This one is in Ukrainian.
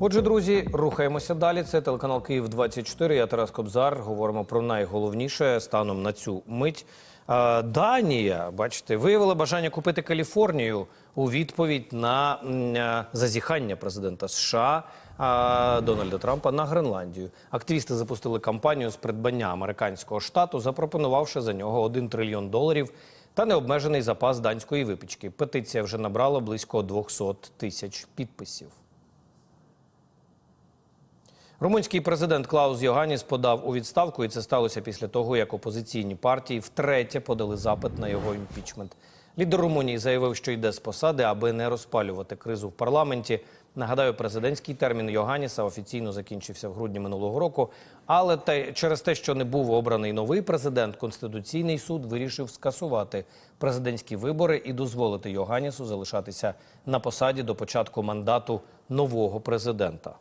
Отже, друзі, рухаємося далі. Це телеканал Київ 24 Я Тарас Кобзар. Говоримо про найголовніше станом на цю мить. Данія, бачите, виявила бажання купити Каліфорнію у відповідь на зазіхання президента США Дональда Трампа на Гренландію. Активісти запустили кампанію з придбання американського штату, запропонувавши за нього 1 трильйон доларів та необмежений запас данської випічки. Петиція вже набрала близько 200 тисяч підписів. Румунський президент Клаус Йоганіс подав у відставку, і це сталося після того, як опозиційні партії втретє подали запит на його імпічмент. Лідер Румунії заявив, що йде з посади, аби не розпалювати кризу в парламенті. Нагадаю, президентський термін Йоганіса офіційно закінчився в грудні минулого року. Але те, через те, що не був обраний новий президент, Конституційний суд вирішив скасувати президентські вибори і дозволити Йоганісу залишатися на посаді до початку мандату нового президента.